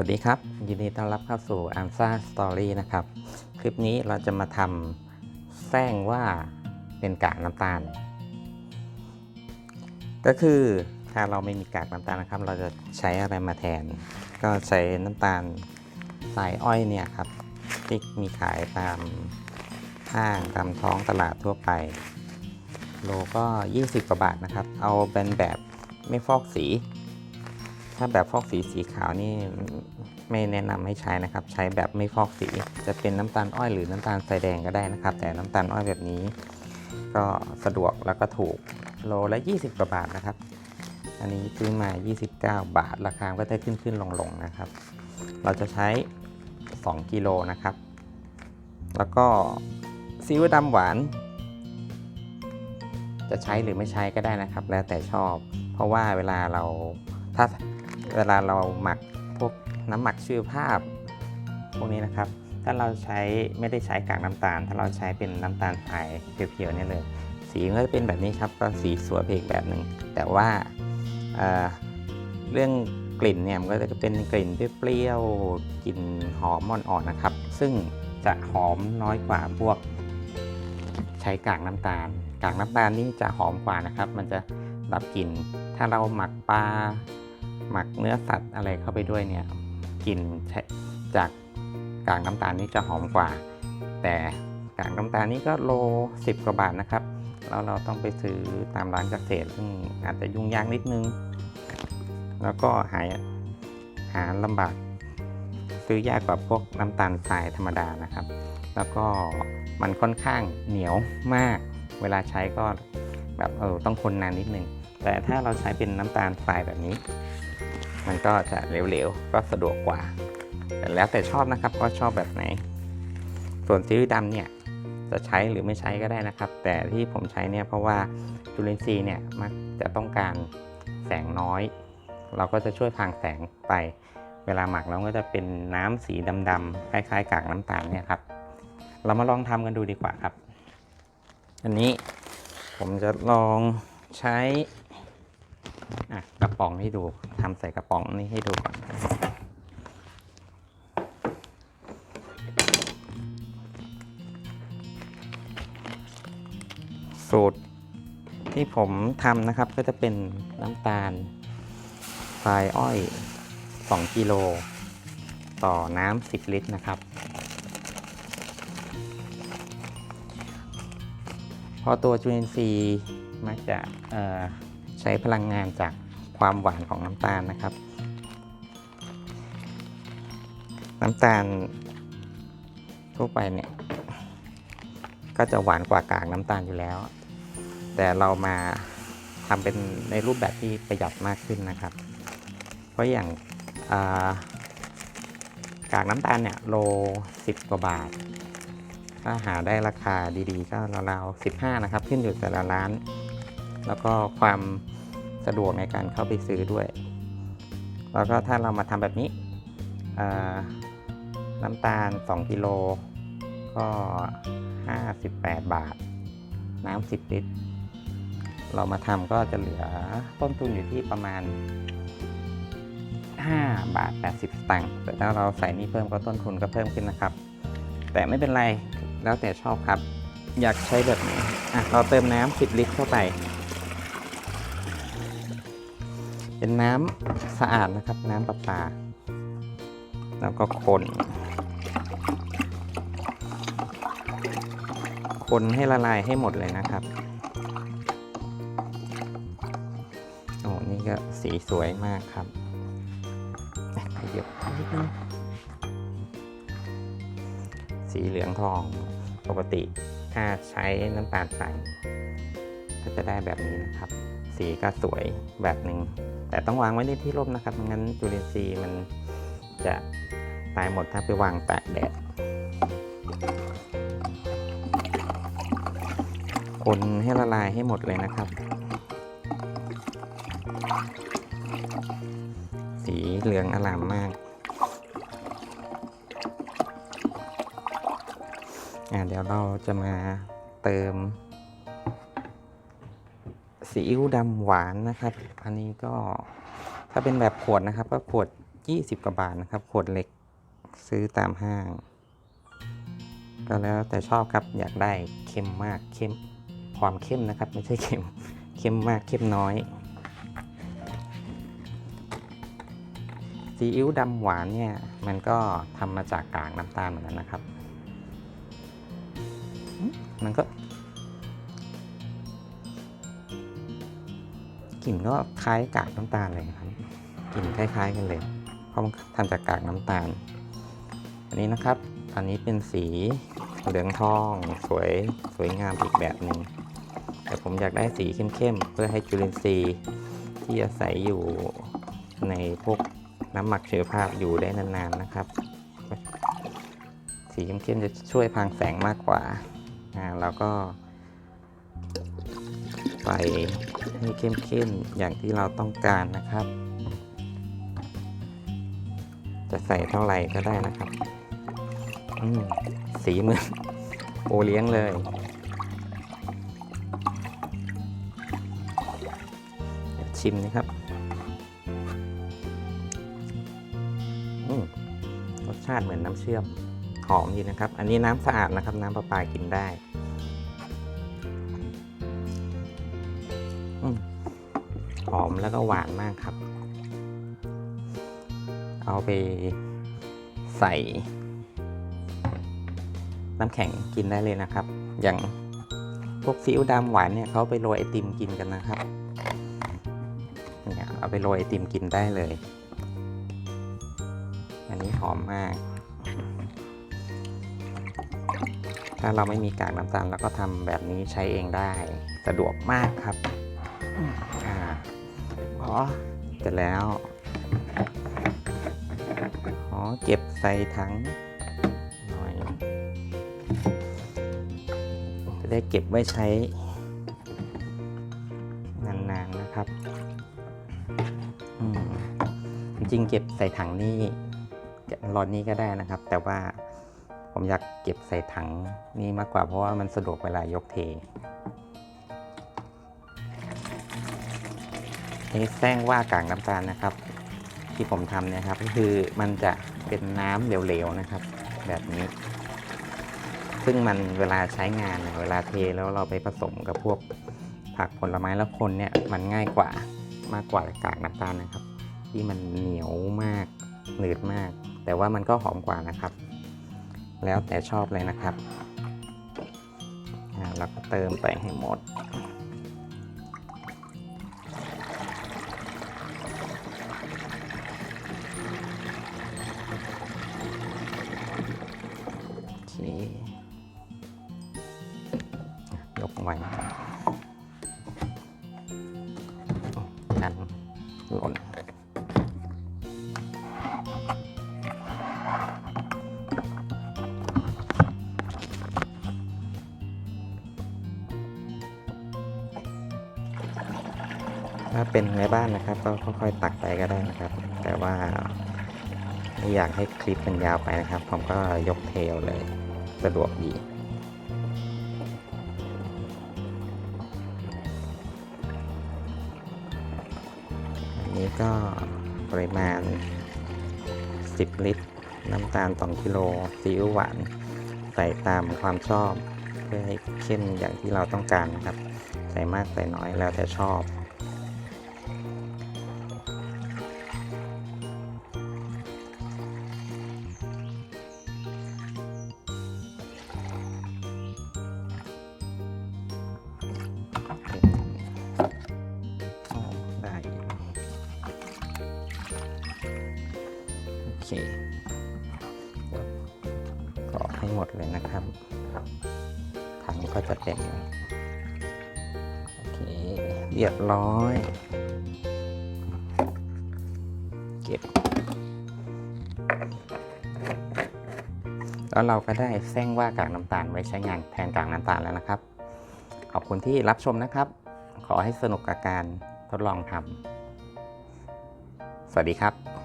วัสดีครับ ยินดีต้อนรับเข้าสู่ a n s a Story นะครับ คลิปนี้เราจะมาทำแซงว่าเป็นกากน้ำตาล ก็คือถ้าเราไม่มีกากน้ำตาลนะครับ เราจะใช้อะไรมาแทน ก็ใช้น้ำตาลสายอ้อยเนี่ยครับที่มีขายตามห้างตามท้องตลาดทั่วไป โลก็ 20กว่าบาทนะครับ เอาเป็นแบบไม่ฟอกสี ถ้าแบบฟอกสีสีขาวนี่ไม่แนะนำให้ใช้นะครับ ใช้แบบไม่ฟอกสี จะเป็นน้ำตาลอ้อยหรือน้ำตาลทรายแดงก็ได้นะครับ แต่น้ำตาลอ้อยแบบนี้ ก็สะดวกแล้วก็ถูกโลละ 20 กว่าบาทนะครับ อันนี้ซื้อมา 29 บาท ราคาก็จะขึ้นขึ้นลงลงนะครับ เราจะใช้ 2 กิโลนะครับ แล้วก็ซีอิ๊วดำหวาน จะใช้หรือไม่ใช้ก็ได้นะครับ แล้วแต่ชอบ เพราะว่าเวลาเราถ้า เวลาเราหมักพวกน้ำหมักชีวภาพ พวกนี้นะครับ ถ้าเราใช้ไม่ได้ใช้กากน้ำตาล ถ้าเราใช้เป็นน้ำตาลทรายเพียวๆเนี่ยเลย สีก็จะเป็นแบบนี้ครับก็สีสวยเพกแบบหนึ่งแต่ว่าเเรื่องกลิ่นเนี่ยมันก็จะเป็นกลิ่นเปรี้ยวๆกลิ่นหอมอ่อนๆนะครับ ซึ่งจะหอมน้อยกว่าพวก ใช้กากน้ำตาล กากน้ำตาลนี่จะหอมกว่านะครับ มันจะดับกลิ่น ถ้าเราหมักปลา หมักเนื้อสัตว์อะไรเข้าไปด้วยเนี่ยกลิ่นจากกากน้ำตาลนี่จะหอมกว่า แต่กากน้ำตาลนี่ก็โล 10 กว่าบาทนะครับ แล้วเราต้องไปซื้อตามร้านเกษตรซึ่งอาจจะยุ่งยากนิดนึง แล้วก็หายหาลำบากซื้อยากกว่าพวกน้ำตาลทรายธรรมดานะครับ แล้วก็มันค่อนข้างเหนียวมาก เวลาใช้ก็แบบเออต้องคนนานนิดนึง แต่ถ้าเราใช้เป็นน้ำตาลทรายแบบนี้ มันก็จะเหลวๆ ก็สะดวกกว่า แต่แล้วแต่ชอบนะครับว่าชอบแบบไหน ส่วนซีอิ๊วดำเนี่ยจะใช้หรือไม่ใช้ก็ได้นะครับ แต่ที่ผมใช้เนี่ยเพราะว่าจุลินทรีย์เนี่ยมักจะต้องการแสงน้อย เราก็จะช่วยพางแสงไป เวลาหมักแล้วก็จะเป็นน้ำสีดำๆคล้ายๆ กากน้ำตาลเนี่ยครับ เรามาลองทำกันดูดีกว่าครับ อันนี้ผมจะลองใช้กระป๋องให้ดู ทำใส่กระป๋องนี้ให้ดูก่อน สูตรที่ผมทำนะครับก็จะเป็นน้ำตาลทรายอ้อย 2 กิโล ต่อน้ำ10 ลิตรนะครับพราะตัวจุลินทรีย์มักจะใช้พลังงานจาก ความหวานของน้ำตาลนะครับ น้ำตาลทั่วไปเนี่ยก็จะหวานกว่ากากน้ำตาลอยู่แล้ว แต่เรามาทำเป็นในรูปแบบที่ประหยัดมากขึ้นนะครับ เพราะอย่างากากน้ำตาลเนี่ยโล 10 กว่าบาท ถ้าหาได้ราคาดีๆ ก็ราวๆ15 นะครับ ขึ้นอยู่แต่ละร้าน แล้วก็ความ สะดวกในการเข้าไปซื้อด้วย แล้วก็ถ้าเรามาทำแบบนี้น้ำตาล 2กิโลก็ 58 บาท น้ำ10 ลิตร เรามาทำก็จะเหลือต้นทุนอยู่ที่ประมาณ 5 บาท 80 สตางค์แต่ถ้าเราใส่นี่เพิ่มก็ต้นทุนก็เพิ่มขึ้นนะครับ แต่ไม่เป็นไรแล้วแต่ชอบครับ อยากใช้แบบไหนอะเราเติมน้ำ10 ลิตรเข้าไป เป็นน้ำสะอาดนะครับ น้ำประปา แล้วก็คนคนให้ละลายให้หมดเลยนะครับ โอ้ นี่ก็สีสวยมากครับขยับนิดนึงสีเหลืองทอง ปกติถ้าใช้น้ำตาลใสก็จะได้แบบนี้นะครับ สีก็สวยแบบหนึ่ง แต่ต้องวางไว้ในที่ร่มนะครับไม่งั้นจุลินทรีย์มันจะตายหมดถ้าไปวางตากแดดคนให้ละลายให้หมดเลยนะครับ สีเหลืองอลามมากอะเดี๋ยวเราจะมาเติม ซีอิ๊วดำหวานนะครับ อันนี้ก็ถ้าเป็นแบบขวดนะครับ ก็ขวด 20 กว่าบาทนะครับ ขวดเล็กซื้อตามห้าง ก็แล้วแต่ชอบครับอยากได้เค็มมากเข้มความเข้มนะครับ ไม่ใช่เค็มเข้มมากเข้มน้อยซีอิ๊วดำหวานเนี่ย มันก็ทำมาจากกากน้ำตาลเหมือนกันนะครับ มันก็ กลิ่นก็คล้ายกากน้ำตาลเลยครับกลิ่นคล้าย ๆ กันเลยเพราะมันทำจากกากน้ำตาล อันนี้นะครับอันนี้เป็นสีเหลืองทอง สวยสวยงามอีกแบบหนึ่งแต่ผมอยากได้สีเข้มๆ เพื่อให้จุลินทรีย์ที่อาศัยอยู่ในพวกน้ำหมักเชื้อภาพอยู่ได้นานๆนะครับ สีเข้มๆจะช่วยพรางแสงมากกว่าอ่าแล้วก็ใส่ ให้เข้มๆอย่างที่เราต้องการนะครับ จะใส่เท่าไหร่ก็ได้นะครับสีเหมือนโอเลี้ยงเลยเดี๋ยวชิมนะครับอืมรสชาติเหมือนน้ำเชื่อมหอมดีนะครับ อันนี้น้ำสะอาดนะครับ น้ำประปากินได้ อมแล้วก็หวานมากครับ เอาไปใส่น้ำแข็งกินได้เลยนะครับ อย่างพวกซีอิ๊วดำหวานเนี่ยเขาไปโรยไอติมกินกันนะครับเนี่ยเอาไปโรยไอติมกินได้เลย อันนี้หอมมาก ถ้าเราไม่มีกากน้ำตาลเราก็ทำแบบนี้ใช้เองได้สะดวกมากครับ เสร็จแล้วอ๋อเก็บใส่ถังหน่อย จะได้เก็บไว้ใช้ นานๆนะครับอืมจริงๆเก็บใส่ถังนี่รอนนี้ก็ได้นะครับ แต่ว่าผมอยากเก็บใส่ถังนี้มากกว่าเพราะว่ามันสะดวกเวลายกเท นี่แซงว่ากากน้ำตาลนะครับ ที่ผมทำเนี่ยครับก็คือมันจะเป็นน้ำเหลวๆนะครับ แบบนี้ ซึ่งมันเวลาใช้งานเนเวลาเทแล้วเราไปผสมกับพวกผักผลไม้แล้วคนเนี่ยมันง่ายกว่ามากกว่ากากน้ำตาลนะครับ ที่มันเหนียวมากหนืดมาก แต่ว่ามันก็หอมกว่านะครับ แล้วแต่ชอบเลยนะครับเราก็เติมไปให้หมด เป็นในบ้านนะครับ ก็ค่อยๆตักไปก็ได้นะครับ แต่ว่าไม่อยากให้คลิปมันยาวไปนะครับ ผมก็ยกเทลเลยสะดวกดีอันนี้ก็ปริมาณ 10 ลิตร น้ำตาล 2 กิโลซีอิ๊วหวาน ใส่ตามความชอบ เพื่อให้เข้มอย่างที่เราต้องการนะครับ ใส่มากใส่น้อยแล้วแต่ชอบ เคกรอกให้หมดเลยนะครับถังก็จะเต็มโอเคเรียบร้อย เก็บ แล้วเราก็ได้แส้งว่ากากน้ำตาลไว้ใช้งานแทนกากน้ำตาลแล้วนะครับ ขอบคุณที่รับชมนะครับ ขอให้สนุกกับการทดลองทำสวัสดีครับ